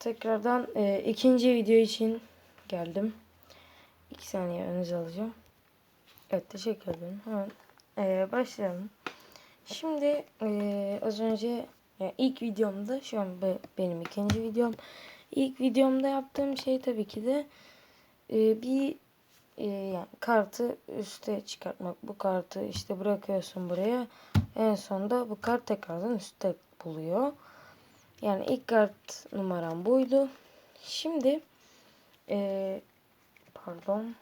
tekrardan e, ikinci video için geldim. İki saniye önünüze alacağım. Evet teşekkür ederim. Hemen e, başlayalım. Şimdi e, az önce yani ilk videomda şu an be- benim ikinci videom. İlk videomda yaptığım şey tabii ki de e, bir e, yani kartı üste çıkartmak. Bu kartı işte bırakıyorsun buraya. En sonunda bu kart tekrardan üstte buluyor. Yani ilk kart numaram buydu. Şimdi e, pardon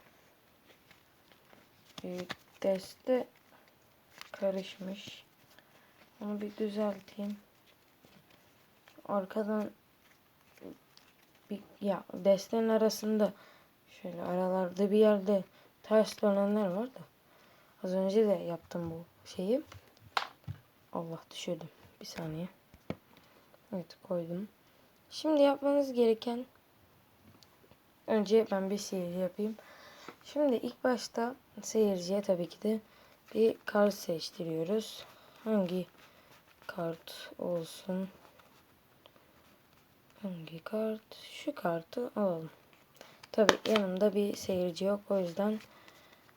e, deste karışmış. Onu bir düzelteyim. Arkadan bir ya destenin arasında şöyle aralarda bir yerde ters dönenler var da az önce de yaptım bu şeyi. Allah düşürdüm. Bir saniye. Evet koydum. Şimdi yapmanız gereken önce ben bir seyirci yapayım. Şimdi ilk başta seyirciye tabii ki de bir kart seçtiriyoruz. Hangi kart olsun? Hangi kart? Şu kartı alalım. Tabii yanımda bir seyirci yok. O yüzden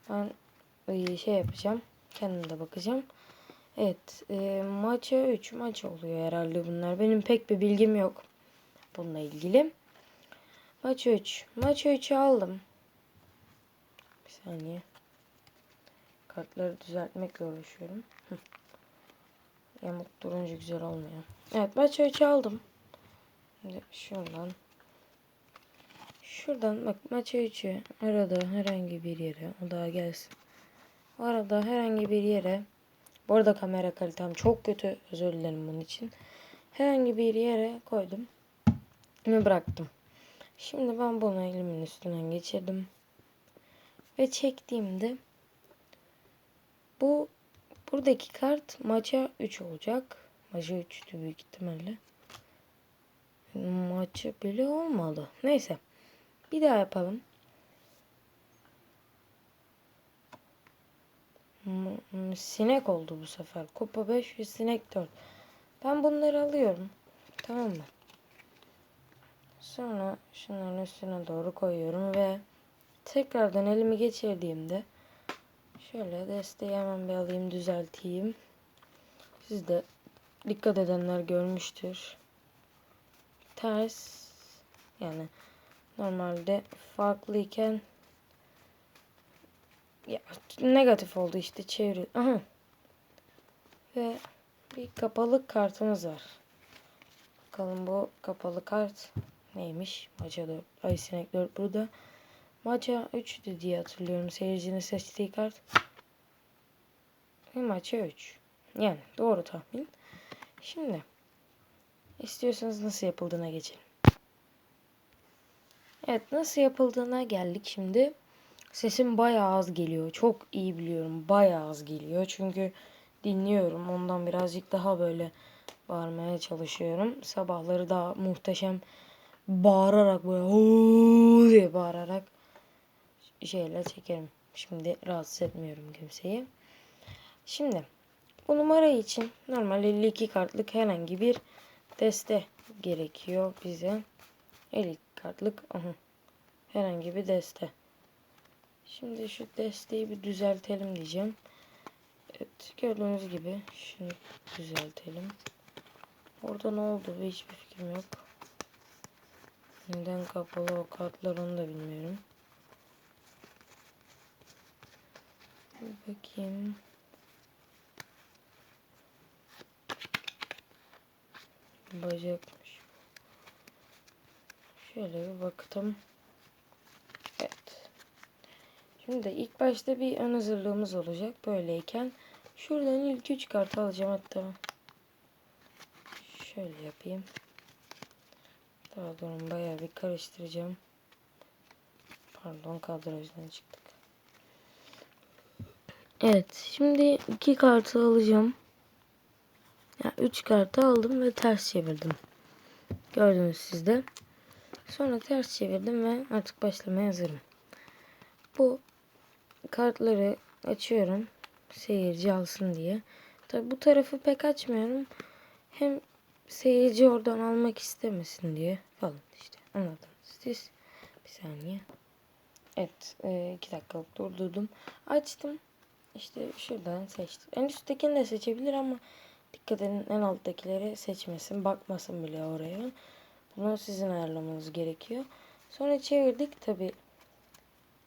ben şey yapacağım. Kendim de bakacağım. Evet. E, maça 3 maç oluyor herhalde bunlar. Benim pek bir bilgim yok. Bununla ilgili. Maç 3. Maç 3'ü aldım. Bir saniye. Kartları düzeltmekle uğraşıyorum. Yamuk durunca güzel olmuyor. Evet maç 3'ü aldım. Şuradan. Şuradan bak maç 3'ü arada herhangi bir yere. O daha gelsin. Arada herhangi bir yere bu arada kamera kalitem çok kötü. Özür dilerim bunun için. Herhangi bir yere koydum. Ve bıraktım. Şimdi ben bunu elimin üstünden geçirdim. Ve çektiğimde bu buradaki kart maça 3 olacak. Maça 3'tü büyük ihtimalle. Maça bile olmadı. Neyse. Bir daha yapalım. Sinek oldu bu sefer. Kupa 5 ve sinek 4. Ben bunları alıyorum. Tamam mı? Sonra şunların üstüne doğru koyuyorum ve tekrardan elimi geçirdiğimde şöyle desteği hemen bir alayım düzelteyim. Siz de dikkat edenler görmüştür. Ters yani normalde farklıyken ya negatif oldu işte çevir. Aha. Ve bir kapalı kartımız var. Bakalım bu kapalı kart neymiş? Maça 4. Ay sinek 4 burada. Maça 3'tü diye hatırlıyorum. Seyircinin seçtiği kart. Ve maça 3. Yani doğru tahmin. Şimdi istiyorsanız nasıl yapıldığına geçelim. Evet nasıl yapıldığına geldik şimdi. Sesim bayağı az geliyor. Çok iyi biliyorum. Bayağı az geliyor. Çünkü dinliyorum. Ondan birazcık daha böyle bağırmaya çalışıyorum. Sabahları daha muhteşem bağırarak böyle "Huu!" diye bağırarak şeyler çekerim. Şimdi rahatsız etmiyorum kimseyi. Şimdi bu numara için normal 52 kartlık herhangi bir deste gerekiyor bize. 52 kartlık herhangi bir deste. Şimdi şu desteği bir düzeltelim diyeceğim. Evet gördüğünüz gibi şunu düzeltelim. Orada ne oldu hiçbir fikrim yok. Neden kapalı o kartlar onu da bilmiyorum. Bir bakayım. Bacakmış. Şöyle bir baktım. Evet. Şimdi ilk başta bir ön hazırlığımız olacak. Böyleyken şuradan ilk 3 kart alacağım hatta. Şöyle yapayım. Daha durun bayağı bir karıştıracağım. Pardon kadrajdan çıktık. Evet şimdi iki kartı alacağım. Ya yani üç kartı aldım ve ters çevirdim. Gördünüz siz de. Sonra ters çevirdim ve artık başlamaya hazırım. Bu kartları açıyorum. Seyirci alsın diye. Tabi bu tarafı pek açmıyorum. Hem seyirci oradan almak istemesin diye falan işte anladınız siz. Bir saniye. Evet. e, iki dakikalık durdurdum. Açtım. İşte şuradan seçtim. En üsttekini de seçebilir ama dikkat edin en alttakileri seçmesin. Bakmasın bile oraya. Bunu sizin ayarlamanız gerekiyor. Sonra çevirdik. Tabi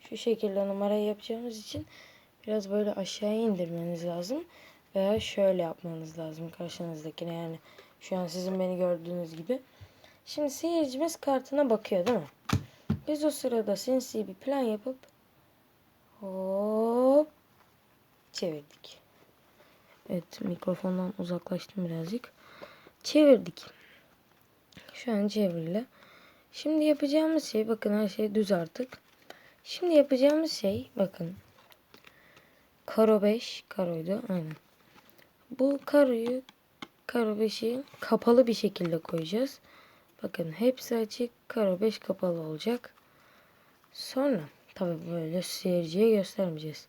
şu şekilde numarayı yapacağımız için biraz böyle aşağıya indirmeniz lazım. Veya şöyle yapmanız lazım karşınızdakine yani. Şu an sizin beni gördüğünüz gibi. Şimdi seyircimiz kartına bakıyor değil mi? Biz o sırada sinsi bir plan yapıp hop çevirdik. Evet mikrofondan uzaklaştım birazcık. Çevirdik. Şu an çevrili. Şimdi yapacağımız şey bakın her şey düz artık. Şimdi yapacağımız şey bakın. Karo 5 karoydu aynen. Bu karoyu karo 5'i kapalı bir şekilde koyacağız. Bakın hepsi açık. Karo 5 kapalı olacak. Sonra tabi böyle seyirciye göstermeyeceğiz.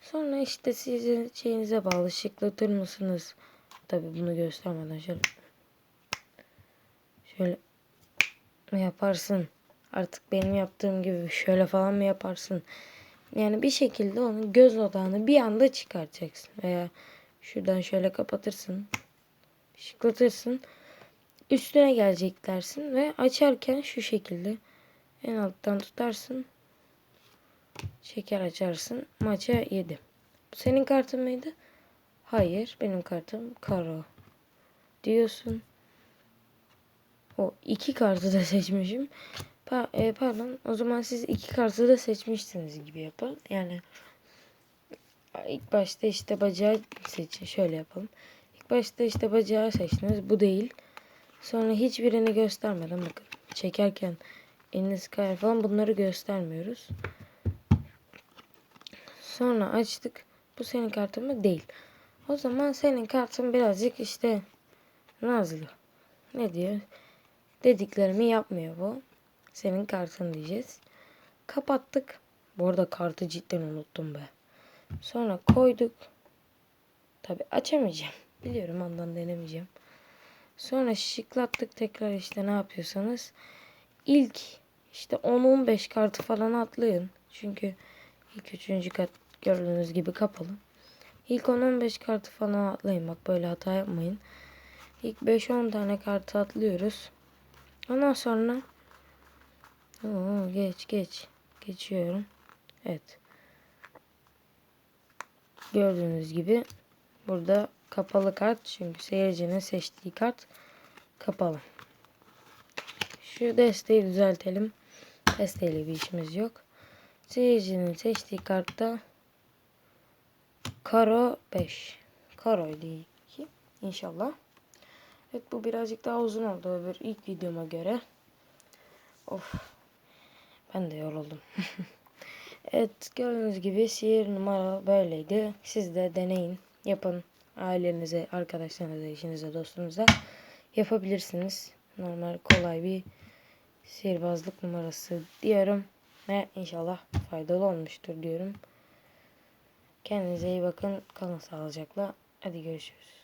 Sonra işte sizin şeyinize bağlı şıklatır mısınız? Tabi bunu göstermeden şöyle şöyle yaparsın? Artık benim yaptığım gibi şöyle falan mı yaparsın? Yani bir şekilde onun göz odağını bir anda çıkartacaksın. Veya şuradan şöyle kapatırsın. Şıklatırsın. Üstüne gelecek dersin ve açarken şu şekilde en alttan tutarsın. Şeker açarsın. Maça 7. Bu senin kartın mıydı? Hayır. Benim kartım karo. Diyorsun. O iki kartı da seçmişim. Pa e, pardon. O zaman siz iki kartı da seçmişsiniz gibi yapın. Yani ilk başta işte bacağı seçin. Şöyle yapalım. İlk başta işte bacağı seçtiniz. Bu değil. Sonra hiçbirini göstermeden bakın. Çekerken eliniz kayar falan bunları göstermiyoruz. Sonra açtık. Bu senin kartın mı? Değil. O zaman senin kartın birazcık işte nazlı. Ne diyor? Dediklerimi yapmıyor bu. Senin kartın diyeceğiz. Kapattık. Bu arada kartı cidden unuttum be. Sonra koyduk. Tabi açamayacağım. Biliyorum ondan denemeyeceğim. Sonra şıklattık tekrar işte ne yapıyorsanız. İlk işte 10-15 kartı falan atlayın. Çünkü ilk üçüncü kat gördüğünüz gibi kapalı. İlk 10-15 kartı falan atlayın. Bak böyle hata yapmayın. İlk 5-10 tane kartı atlıyoruz. Ondan sonra Oo, geç geç. Geçiyorum. Evet. Gördüğünüz gibi burada kapalı kart. Çünkü seyircinin seçtiği kart kapalı. Şu desteği düzeltelim. Desteğiyle bir işimiz yok. Seyircinin seçtiği kartta Karo 5. Karo değil ki. İnşallah. Evet bu birazcık daha uzun oldu öbür ilk videoma göre. Of. Ben de yoruldum. evet gördüğünüz gibi sihir numara böyleydi. Siz de deneyin. Yapın. Ailenize, arkadaşlarınıza, işinize, dostunuza yapabilirsiniz. Normal kolay bir sihirbazlık numarası diyorum. Ve inşallah faydalı olmuştur diyorum. Kendinize iyi bakın. Kalın sağlıcakla. Hadi görüşürüz.